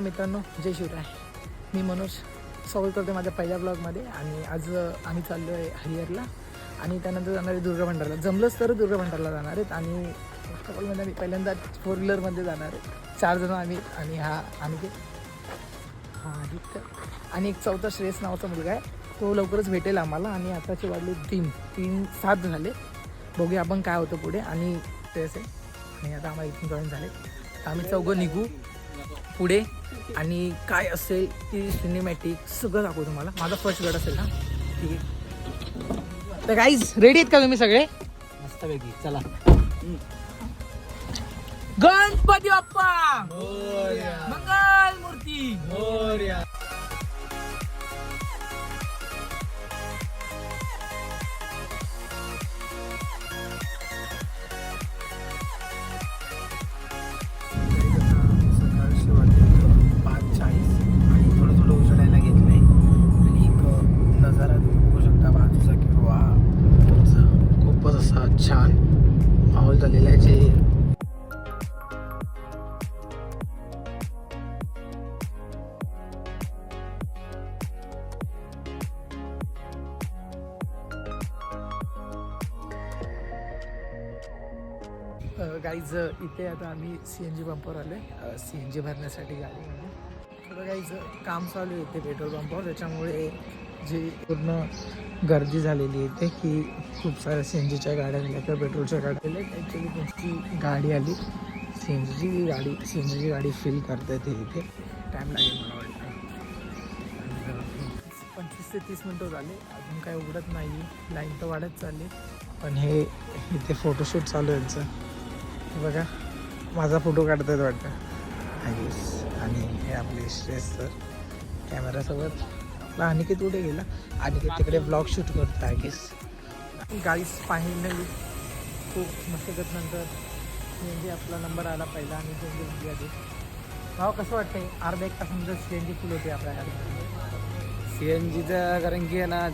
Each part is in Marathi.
मित्रांनो जय शिवराय. मी मनोज स्वागत करतो माझ्या पहिल्या ब्लॉगमध्ये आणि आज आम्ही चाललो आहे हरिहरला आणि त्यानंतर जाणार आहे दुर्गा भंडारला. जमलंच तर दुर्गा भंडारला जाणार आहेत आणि फर्स्ट आम्ही पहिल्यांदा फोर व्हीलरमध्ये जाणार आहे. चार जण आम्ही आणि हा आम्ही ते. हा आदित्य आणि एक चौथा श्रेयस नावाचा मुलगा आहे. तो लवकरच भेटेल आम्हाला आणि आताचे वाढले तीन तीन सात झाले. बघूया आपण काय होतं पुढे. आणि ते असेल आणि आता आम्हाला इथून जॉईन झाले आम्ही चौघं निघू. पुढे आणि काय असेल ती सिनेमॅटिक सगळं दाखवू तुम्हाला. माझा फर्स्ट गड असेल ना? ठीक आहे. तर गाईज रेडी आहेत का तुम्ही सगळे? मस्तपैकी चला. गणपती बाप्पा! मंगल मूर्ती गाईज इथे आता आम्ही सी एन जी पंपावर आलो आहे सी एन जी भरण्यासाठी गाडीमध्ये थोडं गाईज काम चालू आहे इथे पेट्रोल पंपावर. त्याच्यामुळे जी पूर्ण गर्दी झालेली आहे इथे की खूप साऱ्या सी एन जीच्या गाड्या झाल्या किंवा पेट्रोलच्या गाड्या आल्या. ॲक्च्युली तुमची गाडी आली. सी एन जीची गाडी सी एन जीची गाडी फिल करता येते इथे. टाईम लागेल मला वाटतं. पंचवीस ते तीस मिनटं झाले. अजून काय उघडत नाही लाईन तर वाढत चालली. पण हे इथे फोटोशूट चालू आहे यांचं बघा माझा फोटो काढतात वाटतं. आय आणि हे आपले श्रेयस सर कॅमेरासोबत आपला अनिकेत कुठे गेला? अनिकेत तिकडे ब्लॉग शूट करतो आय गाईस फायनली खूप मस्तकत नंतर. म्हणजे आपला नंबर आला पहिला आणि सी एन जी आधी. भाव कसं वाटतंय? अर्धा एक तासानंतर सी एन जी फुल होते आपल्या सी एन जीचं कारण की आहे ना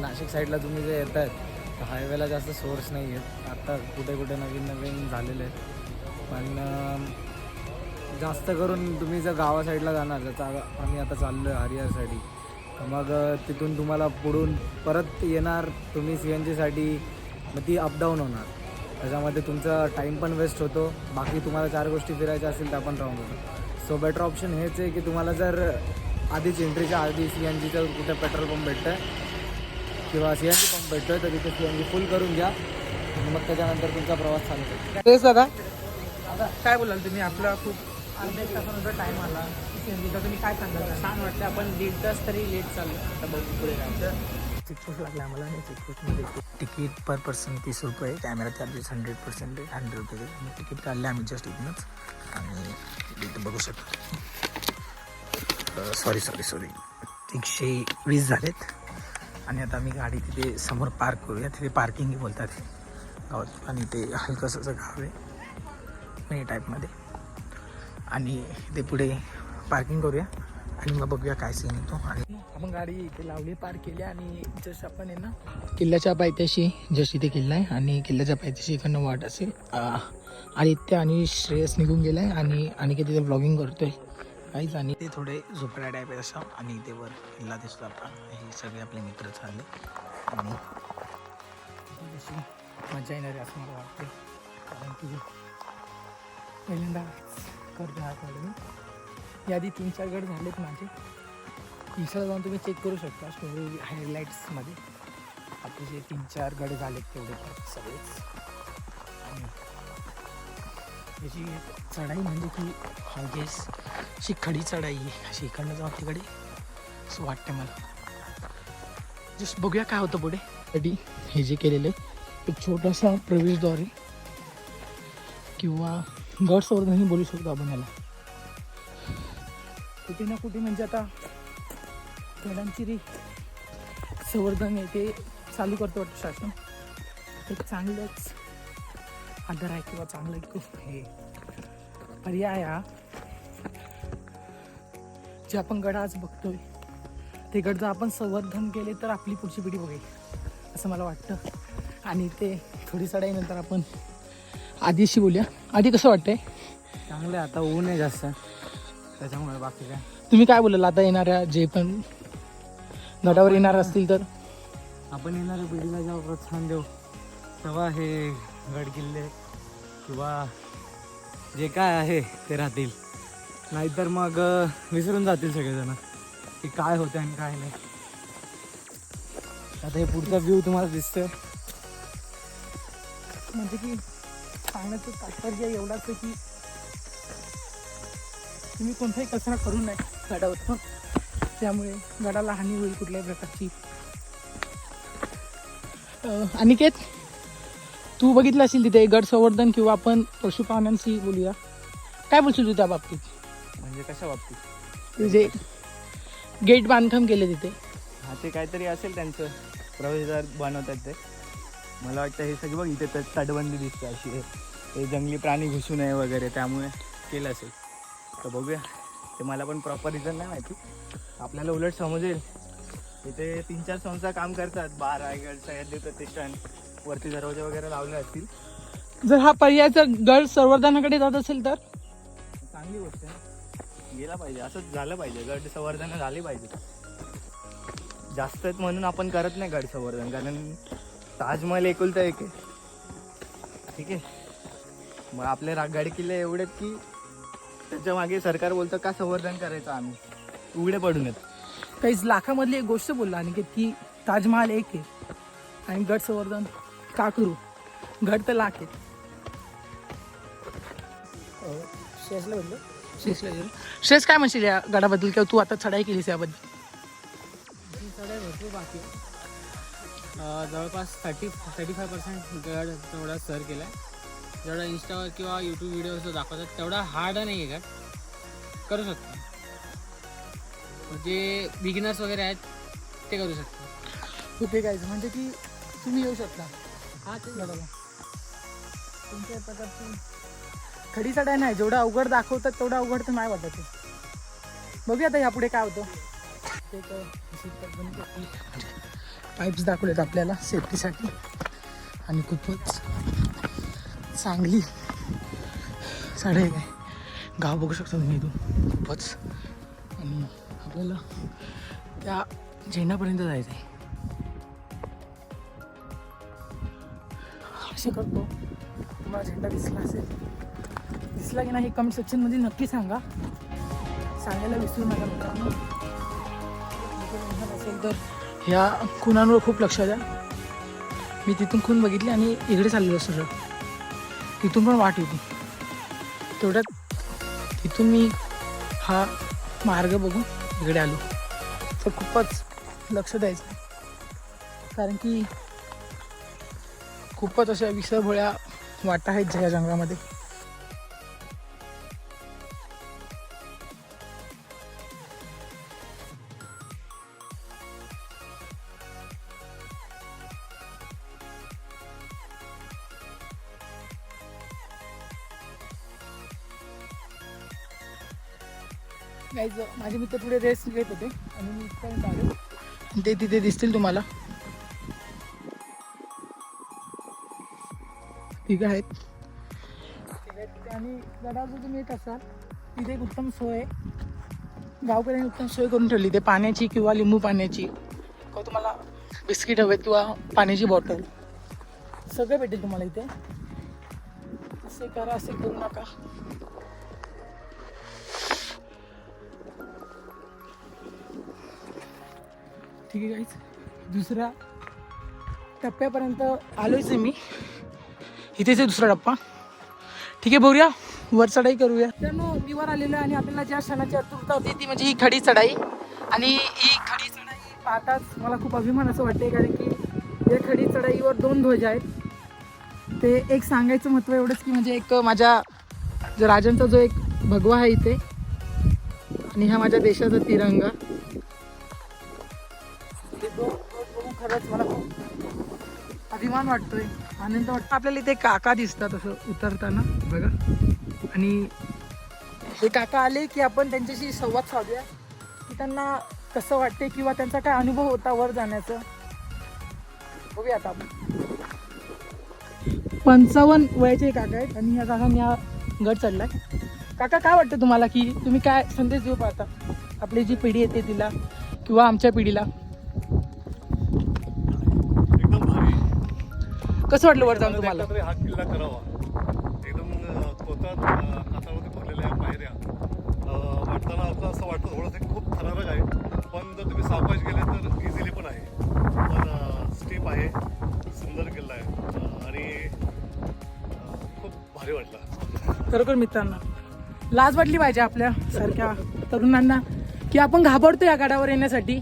नाशिक साईडला तुम्ही जे येत आहेत हायवेला जास्त सोर्स नाही आहेत आत्ता कुठे कुठे नवीन नवीन झालेले आहेत. पण जास्त करून तुम्ही जर गावा साईडला जाणार जसं आम्ही आता चाललो आहे हरिहरसाठी तर मग तिथून तुम्हाला पुढून परत येणार तुम्ही सी एन जीसाठी मग ती अपडाऊन होणार. त्याच्यामध्ये तुमचा टाईम पण वेस्ट होतो. बाकी तुम्हाला चार गोष्टी फिरायच्या असतील त्या पण राहून होतो सो बेटर ऑप्शन हेच आहे की तुम्हाला जर आधीच एंट्रीच्या आधी सी एन जीचं कुठे पेट्रोल पंप भेटतं आहे किंवा सी एन जी पंप भेटतो आहे तर तिथे सी एन जी फुल करून घ्या. आणि मग त्याच्यानंतर तुमचा प्रवास चालू तेच दादा. काय बोलाल तुम्ही? आपला खूप अर्ध्या एक तासानंतर टाईम आला. तुम्ही काय सांगाल? छान वाटतं आपण दीड तास तरी लेट चाललो आता बघू पुढे काय चेकपोस्ट लागला आम्हाला. आणि चेकपोस्टमध्ये तिकीट पर पर्सन तीस रुपये. Camera charges hundred percent hundred रुपये. आणि तिकीट काढले आम्ही जस्ट इथूनच. आणि इथं बघू शकतो. सॉरी सॉरी सॉरी एकशे वीस झालेत. आणि आता आम्ही गाडी तिथे समोर पार्क करूया. तिथे पार्किंग बोलतात गावात आणि ते हलकंसं असं गाव आहे. मिनी टाईपमध्ये आणि ते पुढे पार्किंग करूया. आणि मग बघूया काय सीन येतो. आणि आपण गाडी इथे लावली पार्क केली आणि जस्ट आपण आहे ना किल्ल्याच्या पायथ्याशी जस्ट इथे किल्ला आहे आणि किल्ल्याच्या पायथ्याशी इकडनं वाट असेल आदित्य आणि श्रेयस निघून गेला आहे आणि आणि तिथे ब्लॉगिंग करतो आहे काहीच आणि ते थोडे झोपड्या टाईप आहे असं. आणि ते वर किल्ला दिसतो आपला. हे सगळे आपले मित्र चालले. आणि अशी मजा येणार असं मला वाटते कारण की पहिल्यांदा करतो हा यादी तीन चार गड झालेत माझे. इन्स्टाला जाऊन तुम्ही चेक करू शकता स्टोरी हायलाईट्समध्ये आपले जे तीन चार गड झालेत तेवढे सगळेच. आणि त्याची चढाई म्हणजे की हॉगेस अशी खडी चढाई अशी इकडनं जाऊ तिकडे. असं वाटतं मला. जस्ट बघूया काय होतं पुढे. कधी हे जे केलेलं आहे एक छोटासा प्रवेशद्वारे किंवा गडसवर्धनही बोलू शकतो आपण याला. कुठे ना कुठे म्हणजे आता खेळांची रे संवर्धन आहे ते चालू करतो वाटतं शासन. एक चांगलंच आधार आहे किंवा चांगलं एक हे पर्याय हा. जे आपण गड आज बघतोय ते गड जर आपण संवर्धन केले तर आपली पुढची पिढी बघेल असं मला वाटतं. आणि ते थोडी चढाईनंतर आपण आधीशी बोलूया. आधी कसं वाटतंय? चांगलं आहे आता ऊन आहे जास्त. त्याच्यामुळे बाकी काय? तुम्ही काय बोलाल? आता येणाऱ्या जे पण गडावर येणार असतील तर? आपण येणाऱ्या पिढीला जेव्हा प्रोत्साहन देऊ तेव्हा हे गड किल्ले किंवा जे काय आहे ते राहतील. नाहीतर मग विसरून जातील सगळेजण की काय होते आणि काय नाही. आता हे पुढचा व्ह्यू तुम्हाला दिसतोय. म्हणजे की सांगण्याचं तात्पर्य एवढाच आहे की तुम्ही कोणताही कचरा करू नये गडावर. त्यामुळे गडाला हानी होईल कुठल्याही प्रकारची. अनिकेत तू बघितलं असेल तिथे गड संवर्धन किंवा आपण पशुपालनांशी बोलूया. काय बोलशील तू त्या बाबतीत? म्हणजे कशा बाबतीत? जे गेट बांधकाम केले तिथे. हा ते काहीतरी असेल त्यांचं प्रवेशद्वार बनवतात ते. मला वाटतं हे सगळं बघ इथे त- तटबंदी दिसते अशी. आहे. हे जंगली प्राणी घुसू नये वगैरे त्यामुळे केलं असेल. तर बघूया. ते मला पण प्रॉपर रिझन नाही माहिती. आपल्याला उलट समजेल. इथे तीन चार संस्था काम करतात. बार रायगड सह्याद्री प्रतिष्ठान. वरती दरवाजे वगैरे लावले असतील. जर हा पर्याय जर गड संवर्धनाकडे जात असेल तर? चांगली गोष्ट आहे. गेला पाहिजे. असंच झालं पाहिजे. गड संवर्धन झाली पाहिजे. जास्त आहेत म्हणून आपण करत नाही गड संवर्धन कारण ताजमहल एकुलता एक आहे. ठीक आहे? मग आपले रा गड किल्ले एवढेत की त्याच्यामागे सरकार बोलतं का संवर्धन करायचं आम्ही? उघडे पडून येत काहीच लाखामधली एक गोष्ट बोलला अनिकेत की ताजमहाल एक आहे. आणि गड संवर्धन का करू? गड तर लाख आहे. श्रेयसला गेलो श्रेयस काय म्हणशील या गडाबद्दल किंवा तू आता चढाई केलीस याबद्दल? चढाई भरपूर बाकी जवळपास थर्टी थर्टी फाय पर्सेंट गड तेवढा सर केला आहे जेवढा इंस्टावर किंवा यूट्यूब व्हिडिओज दाखवतात तेवढा हार्ड नाही आहे गड. करू शकता. जे बिगिनर्स वगैरे आहेत ते करू शकतात. कुठे काय म्हणजे की तुम्ही येऊ शकता. हा ते गडाला. कोणत्याही प्रकारची खडीचा डाय नाही जेवढं अवघड दाखवतात तेवढं अवघड तर नाही वाटत आहे. बघूया आता यापुढे काय होतं. ते पाईप्स दाखवलेत आपल्याला सेफ्टीसाठी आणि खूपच चांगली साडे आहे गाव बघू शकता तुम्ही इथून. खूपच. आणि आपल्याला त्या झेंडापर्यंत जायचं आहे असे करतो. तुम्हाला झेंडा दिसला असेल. दिसला की नाही कमेंट सेक्शनमध्ये नक्की सांगा. सांगायला विसरू नका मित्रांनो. असेल तर ह्या खुणांवर खूप लक्ष द्या. मी तिथून खून बघितली आणि इकडे चाललेलो सरळ तिथून पण वाट होती. तेवढ्यात तिथून मी हा मार्ग बघून इकडे आलो. तर खूपच लक्ष द्यायचं. कारण की खूपच अशा विसरभोळ्या वाटा आहेत ज्या जंगलामध्ये. Guys, माझे मित्र पुढे रेस्ट घेत होते. आणि मी इथपर्यंत आलो. ते तिथे दिसतील तुम्हाला. ठीक आहेत. तिथे आणि गडावर जर तुम्ही येत असाल तिथे एक उत्तम सोय गावकऱ्यांनी उत्तम सोय करून ठेवली. ते पाण्याची किंवा लिंबू पाण्याची. किंवा तुम्हाला बिस्किट हवेत किंवा पाण्याची बॉटल. सगळं भेटेल तुम्हाला इथे. असे करा असे करू नका. ठीक आहे काहीच दुसऱ्या टप्प्यापर्यंत आलोच आहे मी. इथेच आहे दुसरा टप्पा. ठीक आहे बघूया. वर चढाई करूया. मित्रांनो मी वर आलेलो आणि आपल्याला ज्या क्षणाची आतुरता होती ती म्हणजे ही खडी चढाई. आणि ही खडी चढाई पाहताच मला खूप अभिमान असं वाटते कारण की या खडी चढाईवर दोन ध्वज आहेत. ते एक सांगायचं महत्त्व एवढंच की म्हणजे एक माझ्या जो राजांचा जो एक भगवा आहे इथे आणि हा माझ्या देशाचा तिरंगा. अभिमान वाटतोय. आनंद वाटतो आपल्याला इथे काका दिसतात असं उतरताना बघा. आणि हे काका आले की आपण त्यांच्याशी संवाद साधूया. की त्यांना कसं वाटते किंवा त्यांचा काय अनुभव होता वर जाण्याचा. बघूया आता आपण. पंचावन्न वयाचे काका आहेत आणि या काकांनी हा गड चढलाय. काका काय वाटतं तुम्हाला की तुम्ही काय संदेश देऊ पाहता? आपली जी पिढी येते तिला किंवा आमच्या पिढीला एकदम भारी कसं वाटलं वर जाऊन तुम्हाला? तरी हा किल्ला करावा. एकदम अं, कातळामध्ये भरलेल्या या पायऱ्या अं, वाटताना आपलं असं वाटतं थोडंसं खूप थरारक आहे. पण जर तुम्ही सावकाश गेले तर इझिली पण आहे. पण स्टेप आहे. सुंदर किल्ला आहे. अं, आणि अं, खूप भारी वाटलं. खरोखर मित्रांनो लाज वाटली पाहिजे आपल्या सारख्या तरुणांना की आपण घाबरतो या गडावर येण्यासाठी.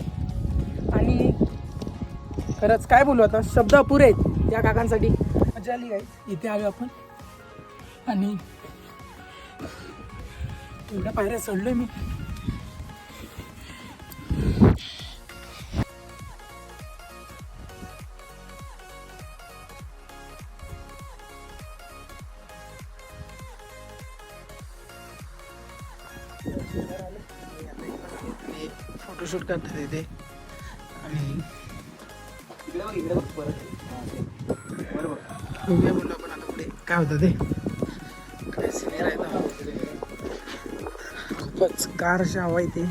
आणि खरंच काय बोलू आता? शब्द अपुरे आहेत. या काकांसाठी. मजा आली काय इथे आलो आपण. आणि एवढ्या पायऱ्या चढलोय मी. फोटोशूट करतात इथे. आणि बघूया म्हणलं आपण आता पुढे काय होतं ते? काय आहे खूपच कार अशी हवा इथे.